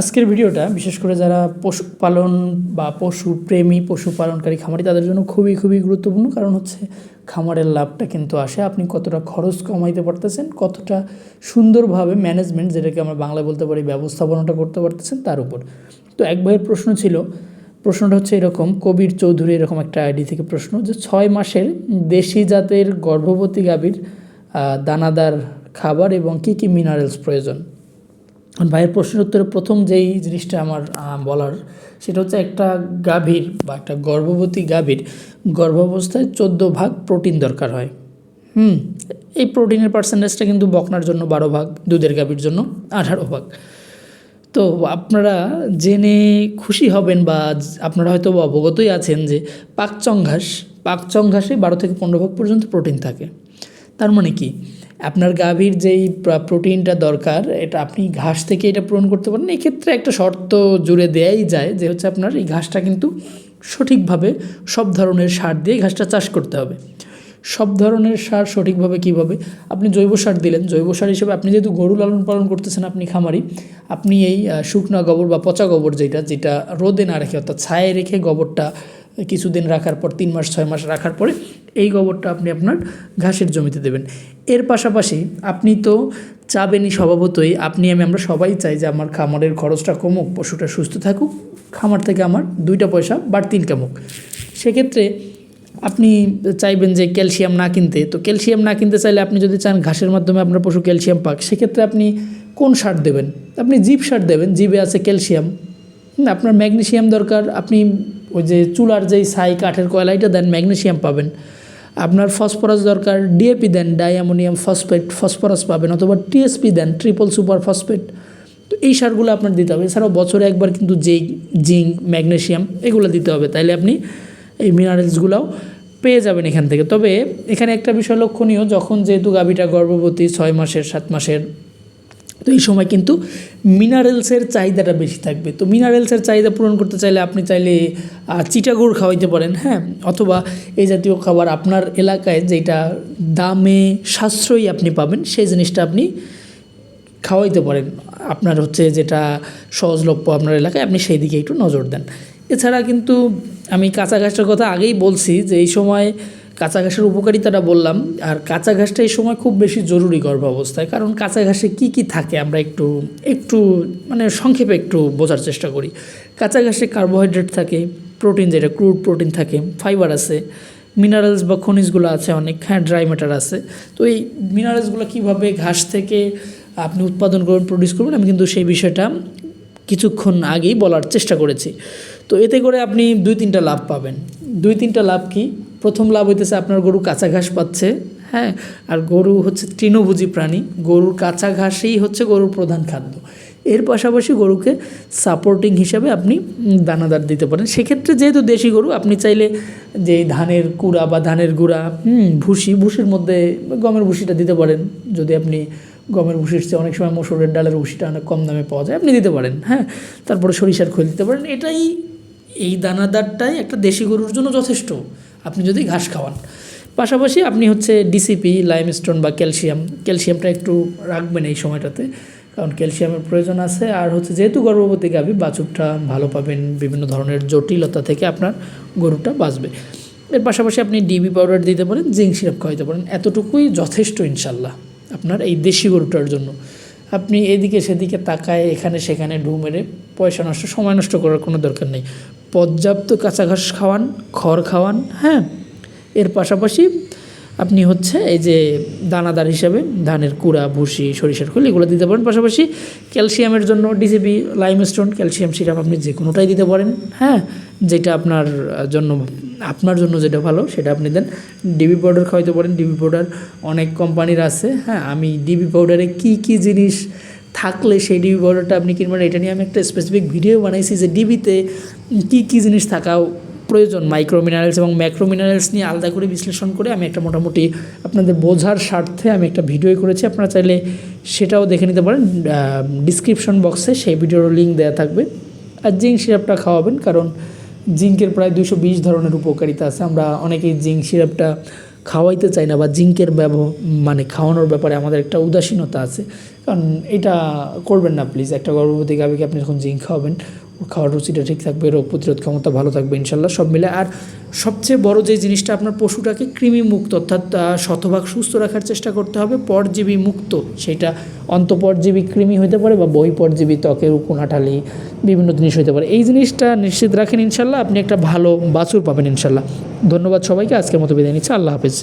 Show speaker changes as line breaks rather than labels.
আজকের ভিডিওটা, বিশেষ করে যারা পশুপালন বা পশু প্রেমী পশুপালনকারী খামারি, তাদের জন্য খুবই খুবই গুরুত্বপূর্ণ। কারণ হচ্ছে খামারের লাভটা কিন্তু আসে। আপনি কতটা খরচ কমাইতে পারতেছেন, কতটা সুন্দরভাবে ম্যানেজমেন্ট যেটাকে আমরা বাংলায় বলতে পারি ব্যবস্থাপনাটা করতে পারতেছেন, তার উপর। তো এক ভাইয়ের প্রশ্ন ছিল, প্রশ্নটা হচ্ছে এরকম, কবির চৌধুরী এরকম একটা আইডি থেকে প্রশ্ন যে, ছয় মাসের দেশি জাতের গর্ভবতী গাভীর দানাদার খাবার এবং কী কী মিনারেলস প্রয়োজন? ভাইয়ের প্রশ্নের উত্তরে প্রথম যেই জিনিসটা আমার বলার, সেটা হচ্ছে একটা গাভীর বা একটা গর্ভবতী গাভীর গর্ভাবস্থায় চোদ্দ ভাগ প্রোটিন দরকার হয়। হুম, এই প্রোটিনের পার্সেন্টেজটা কিন্তু বকনার জন্য বারো ভাগ, দুধের গাভীর জন্য আঠারো ভাগ। তো আপনারা জেনে খুশি হবেন বা আপনারা হয়তো অবগতই আছেন যে পাকচং ঘাস, পাকচং ঘাসে বারো থেকে পনেরো ভাগ পর্যন্ত প্রোটিন থাকে। তার মানে কি? আপনার গাভীর যেই প্রোটিনটা দরকার, এটা আপনি ঘাস থেকে এটা পূরণ করতে পারেন। এক্ষেত্রে একটা শর্ত জুড়ে দেয়াই যায় যে হচ্ছে আপনার এই ঘাসটা কিন্তু সঠিকভাবে সব ধরনের সার দিয়ে ঘাসটা চাষ করতে হবে। সব ধরনের সার সঠিকভাবে কীভাবে? আপনি জৈব সার দিলেন, জৈব সার হিসেবে আপনি যেহেতু গরু লালন পালন করতেছেন, আপনি খামারি, আপনি এই শুকনা গোবর বা পচা গোবর যেটা যেটা রোদে না রেখে অর্থাৎ ছায়ে রেখে গোবরটা কিছুদিন রাখার পর, তিন মাস, ছয় মাস রাখার পরে এই গোবরটা আপনি আপনার ঘাসের জমিতে দেবেন। এর পাশাপাশি আপনি তো চাবেনই স্বভাবতই, আপনি আমি, আমরা সবাই চাই যে আমার খামারের খরচটা কমুক, পশুটা সুস্থ থাকুক, খামার থেকে আমার দুইটা পয়সা বাড়তি ইনকাম হোক সেক্ষেত্রে আপনি চাইবেন যে ক্যালসিয়াম না কিনতে, তো ক্যালসিয়াম না কিনতে চাইলে আপনি যদি চান ঘাসের মাধ্যমে আপনার পশু ক্যালসিয়াম পাক, সেক্ষেত্রে আপনি কোন সার দেবেন? আপনি জিপ সার দেবেন, জিবে আছে ক্যালসিয়াম। আপনার ম্যাগনেশিয়াম দরকার, আপনি ওই যে চুলার যেই ছাই, কাঠের কয়লা, এটা দেন ম্যাগনেশিয়াম পাবেন। আপনার ফসফরাস দরকার ডিএপি দেন ডাইঅ্যামোনিয়াম ফসফেট, ফসফরাস পাবেন, অথবা টিএসপি দেন ট্রিপল সুপার ফসফেট তো এই সারগুলো আপনার দিতে হবে। এছাড়াও বছরে একবার কিন্তু জিঙ্ক জিঙ্ক, ম্যাগনেশিয়াম, এগুলো দিতে হবে। তাইলে আপনি এই মিনারেলসগুলোও পেয়ে যাবেন এখান থেকে। তবে এখানে একটা বিষয় লক্ষণীয়, যখন যেহেতু গাভীটা গর্ভবতী, ছয় মাসের, সাত মাসের তো এই সময় কিন্তু মিনারেলসের চাহিদাটা বেশি থাকবে। তো মিনারেলসের চাহিদা পূরণ করতে চাইলে আপনি চাইলে চিটাগুড় খাওয়াইতে পারেন হ্যাঁ? অথবা এই জাতীয় খাবার আপনার এলাকায় যেটা দামে সাশ্রয়ী আপনি পাবেন, সেই জিনিসটা আপনি খাওয়াইতে পারেন। আপনার হচ্ছে যেটা সহজলভ্য আপনার এলাকায়, আপনি সেই দিকে একটু নজর দেন। এছাড়া কিন্তু আমি কাঁচা ঘাসটার কথা আগেই বলছি যে এই সময় কাঁচা ঘাসের উপকারিতাটা বললাম, আর কাঁচা ঘাসটা এই সময় খুব বেশি জরুরি গর্ভাবস্থায়, কারণ কাঁচা ঘাসে কী কী থাকে আমরা একটু একটু মানে সংক্ষেপে একটু বোঝার চেষ্টা করি। কাঁচা ঘাসে কার্বোহাইড্রেট থাকে প্রোটিন যেটা ক্রুড প্রোটিন থাকে ফাইবার আছে মিনারেলস বা খনিজগুলো আছে অনেক হ্যাঁ ড্রাই ম্যাটার আছে। তো এই মিনারেলসগুলো কীভাবে ঘাস থেকে আপনি উৎপাদন করবেন প্রডিউস করবেন, আমি কিন্তু সেই বিষয়টা কিছুক্ষণ আগেই বলার চেষ্টা করেছি। তো এতে করে আপনি দুই তিনটা লাভ পাবেন। দুই তিনটা লাভ কি? প্রথম লাভ হইতেছে আপনার গরু কাঁচা ঘাস পাচ্ছে হ্যাঁ? আর গরু হচ্ছে তৃণভোজী প্রাণী, গরুর কাঁচা ঘাসেই হচ্ছে গরুর প্রধান খাদ্য। এর পাশাপাশি গরুকে সাপোর্টিং হিসাবে আপনি দানাদার দিতে পারেন। সেক্ষেত্রে যেহেতু দেশি গরু, আপনি চাইলে যে ধানের কুড়া বা ধানের গুঁড়া ভুসি, ভুসির মধ্যে গমের ভুসিটা দিতে পারেন। যদি আপনি গমের ভুসির চেয়ে অনেক সময় মসুরের ডালের ভুসিটা অনেক কম দামে পাওয়া যায়, আপনি দিতে পারেন হ্যাঁ? তারপরে সরিষার খোল দিতে পারেন। এটাই এই দানাদারটাই একটা দেশি গরুর জন্য যথেষ্ট। আপনি যদি ঘাস খাওয়ান। পাশাপাশি আপনি হচ্ছে ডিসিপি লাইমস্টোন বা ক্যালসিয়াম ক্যালসিয়ামটা একটু রাখবেন এই সময়টাতে, কারণ ক্যালসিয়ামের প্রয়োজন আছে। আর হচ্ছে যেহেতু গর্ভবতী গাভী, বাছুরটা ভালো পাবেন, বিভিন্ন ধরনের জটিলতা থেকে আপনার গরুটা বাঁচবে। এর পাশাপাশি আপনি ডিবি পাউডার দিতে পারেন জিঙ্ক সিরাপ খাওয়াইতে পারেন, এতটুকুই যথেষ্ট ইনশাল্লাহ আপনার এই দেশি গরুটার জন্য। আপনি এদিকে সেদিকে তাকায়, এখানে সেখানে ঢু মেরে পয়সা নষ্ট, সময় নষ্ট করার কোনো দরকার নেই। পর্যাপ্ত কাঁচা ঘাস খাওয়ান, খড় খাওয়ান হ্যাঁ? এর পাশাপাশি আপনি হচ্ছে এই যে দানাদার হিসাবে ধানের কুড়া, ভুসি, সরিষার খোল এগুলো দিতে পারেন। পাশাপাশি ক্যালসিয়ামের জন্য ডিসিপি লাইমস্টোন ক্যালসিয়াম সিরাপ আপনি যে কোনোটাই দিতে পারেন হ্যাঁ? যেটা আপনার জন্য আপনার জন্য যেটা ভালো, সেটা আপনি দেন। ডিবি পাউডার খাওয়াইতে পারেন। ডিবি পাউডার অনেক কোম্পানির আছে হ্যাঁ? আমি ডিবি পাউডারে কী কী জিনিস থাকলে সেই ডিবি পাউডারটা আপনি কিনবেন, এটা নিয়ে আমি একটা স্পেসিফিক ভিডিও বানাইছি যে ডিবিতে কী কী জিনিস থাকা প্রয়োজন মাইক্রো মিনারেলস এবং ম্যাক্রো মিনারেলস নিয়ে আলাদা করে বিশ্লেষণ করে আমি একটা মোটামুটি আপনাদের বোঝার স্বার্থে আমি একটা ভিডিও করেছি। আপনারা চাইলে সেটাও দেখে নিতে পারেন ডিসক্রিপশন বক্সে সেই ভিডিওর লিঙ্ক দেওয়া থাকবে। আর জিঙ্ক সিরাপটা খাওয়াবেন, কারণ জিঙ্কের প্রায় দুশো বিশ ধরনের উপকারিতা আছে। আমরা অনেকেই জিঙ্ক সিরাপটা খাওয়াইতে চাই না বা জিঙ্কের ব্যবহার মানে খাওয়ানোর ব্যাপারে আমাদের একটা উদাসীনতা আছে। কারণ এটা করবেন না, প্লিজ। একটা গর্ভবতী গাভীকে আপনি যখন জিঙ্ক খাওয়াবেন খাওয়ার রুচিটা ঠিক থাকবে, রোগ প্রতিরোধ ক্ষমতা ভালো থাকবে ইনশাল্লাহ, সব মিলে। আর সবচেয়ে বড় যে জিনিসটা আপনার পশুটাকে কৃমি মুক্ত অর্থাৎ শতভাগ সুস্থ রাখার চেষ্টা করতে হবে, পরজীবী মুক্ত, সেটা অন্তপরজীবী কৃমি হতে পারে বা বহিপরজীবী ত্বকের কোনাঠালি বিভিন্ন জিনিস হতে পারে। এই জিনিসটা নিশ্চিত রাখেন ইনশাল্লাহ, আপনি একটা ভালো বাছুর পাবেন ইনশাল্লাহ। ধন্যবাদ সবাইকে, আজকের মতো বিদায় নিচ্ছি, আল্লাহ হাফেজ।